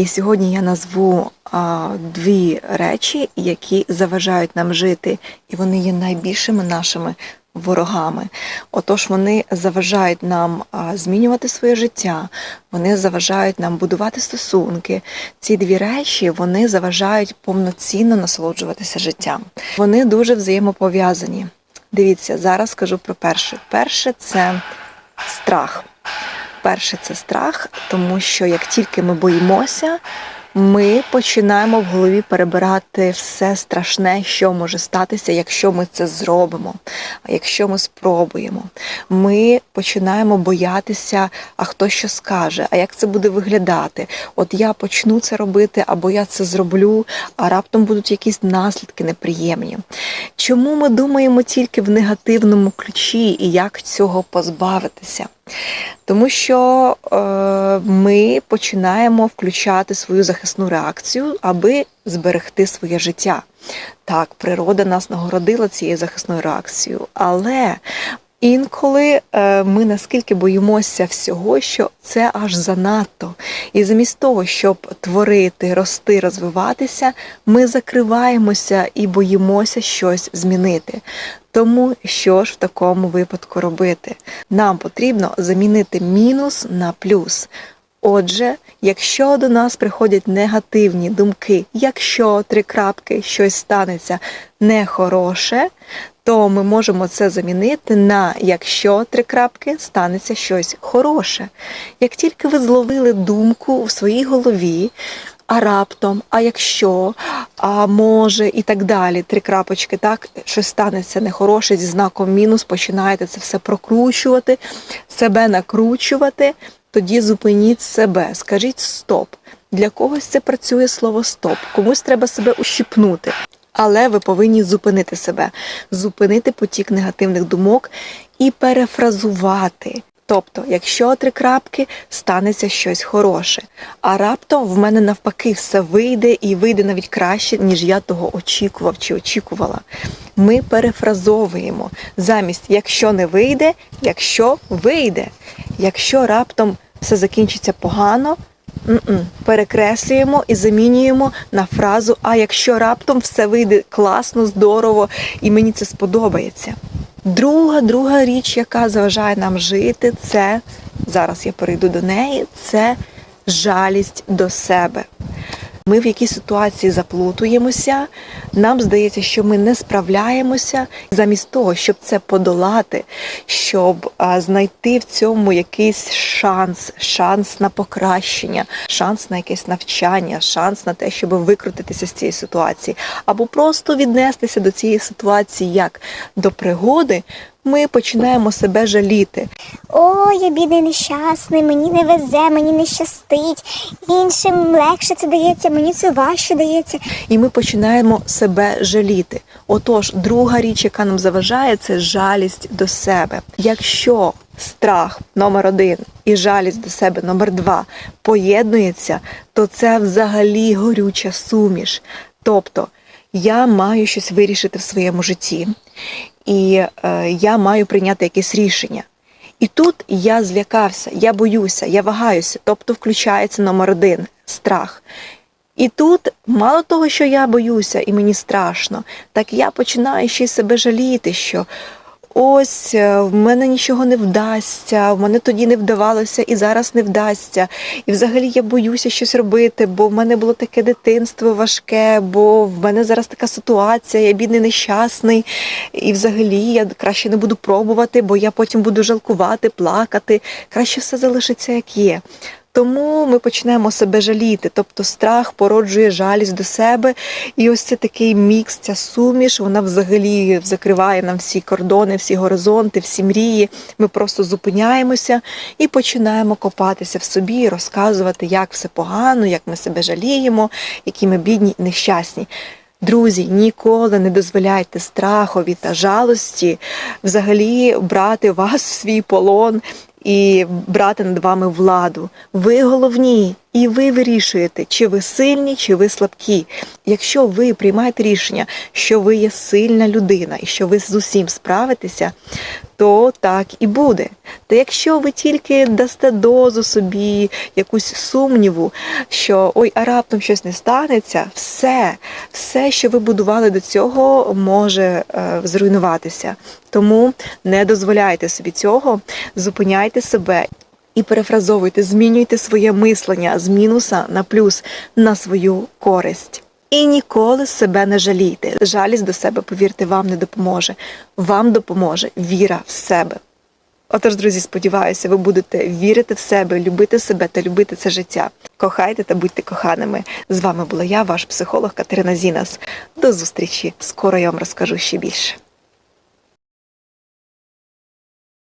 І сьогодні я назву а, дві речі, які заважають нам жити, і вони є найбільшими нашими ворогами. Отож, вони заважають нам а, змінювати своє життя, вони заважають нам будувати стосунки. Ці дві речі вони заважають повноцінно насолоджуватися життям. Вони дуже взаємопов'язані. Дивіться, зараз скажу про перше. Перше це страх. Перше це страх, тому що як тільки ми боїмося, ми починаємо в голові перебирати все страшне, що може статися, якщо ми це зробимо, а якщо ми спробуємо. Ми починаємо боятися, а хто що скаже, а як це буде виглядати. От я почну це робити, або я це зроблю, а раптом будуть якісь наслідки неприємні. Чому ми думаємо тільки в негативному ключі і як цього позбавитися? Тому що е, ми починаємо включати свою захисну реакцію, аби зберегти своє життя. Так, природа нас нагородила цією захисною реакцією, але інколи е, ми наскільки боїмося всього, що це аж занадто. І замість того, щоб творити, рости, розвиватися, ми закриваємося і боїмося щось змінити. Тому що ж в такому випадку робити? Нам потрібно замінити мінус на плюс. Отже, якщо до нас приходять негативні думки, якщо три крапки щось станеться нехороше, то ми можемо це замінити на якщо три крапки станеться щось хороше. Як тільки ви зловили думку в своїй голові, а раптом, а якщо, а може і так далі. Три крапочки, так, щось станеться нехороше зі знаком мінус, починаєте це все прокручувати, себе накручувати, тоді зупиніть себе, скажіть стоп. Для когось це працює слово стоп, комусь треба себе ущипнути. Але ви повинні зупинити себе, зупинити потік негативних думок і перефразувати. Тобто, якщо три крапки, станеться щось хороше. А раптом в мене навпаки все вийде і вийде навіть краще, ніж я того очікував чи очікувала. Ми перефразовуємо замість якщо не вийде, якщо вийде. Якщо раптом все закінчиться погано, м-м, перекреслюємо і замінюємо на фразу А якщо раптом все вийде класно, здорово і мені це сподобається. Друга, друга річ, яка заважає нам жити, це зараз я перейду до неї, це жалість до себе. Ми в якійсь ситуації заплутуємося, нам здається, що ми не справляємося. Замість того, щоб це подолати, щоб знайти в цьому якийсь шанс, шанс на покращення, шанс на якесь навчання, шанс на те, щоб викрутитися з цієї ситуації, або просто віднестися до цієї ситуації як до пригоди. Ми починаємо себе жаліти. О, я бідний нещасний, мені не везе, мені не щастить. Іншим легше це дається, мені це важче дається. і ми починаємо себе жаліти. Отож, друга річ, яка нам заважає, це жалість до себе. Якщо страх номер один і жалість до себе номер два поєднується, то це взагалі горюча суміш. Тобто я маю щось вирішити в своєму житті, і е, я маю прийняти якесь рішення. І тут я злякався, я боюся, я вагаюся, тобто включається номер один страх. І тут мало того, що я боюся і мені страшно, так я починаю ще й себе жаліти, що ось е, в мене нічого не вдасться, в мене тоді не вдавалося і зараз не вдасться. І взагалі я боюся щось робити, бо в мене було таке дитинство важке, бо в мене зараз така ситуація, я бідний нещасний, і взагалі я краще не буду пробувати, бо я потім буду жалкувати, плакати. Краще все залишиться як є. Тому ми почнемо себе жаліти, тобто страх породжує жалість до себе, і ось це такий мікс, ця суміш, вона взагалі закриває нам всі кордони, всі горизонти, всі мрії. Ми просто зупиняємося і починаємо копатися в собі, розказувати, як все погано, як ми себе жаліємо, які ми бідні і нещасні. Друзі, ніколи не дозволяйте страхові та жалості взагалі брати вас в свій полон і брати над вами владу. Ви головні, І ви вирішуєте, чи ви сильні, чи ви слабкі. Якщо ви приймаєте рішення, що ви є сильна людина і що ви з усім справитеся, то так і буде. Та якщо ви тільки дасте дозу собі, якусь сумніву, що ой, а раптом щось не станеться, все, все, що ви будували до цього, може е, зруйнуватися. Тому не дозволяйте собі цього, зупиняйте себе і перефразовуйте, змінюйте своє мислення з мінуса на плюс на свою користь. І ніколи себе не жалійте. Жалість до себе, повірте, вам не допоможе. Вам допоможе віра в себе. Отож, друзі, сподіваюся, ви будете вірити в себе, любити себе та любити це життя. Кохайте та будьте коханими. З вами була я, ваш психолог Катерина Зінас. До зустрічі! Скоро я вам розкажу ще більше.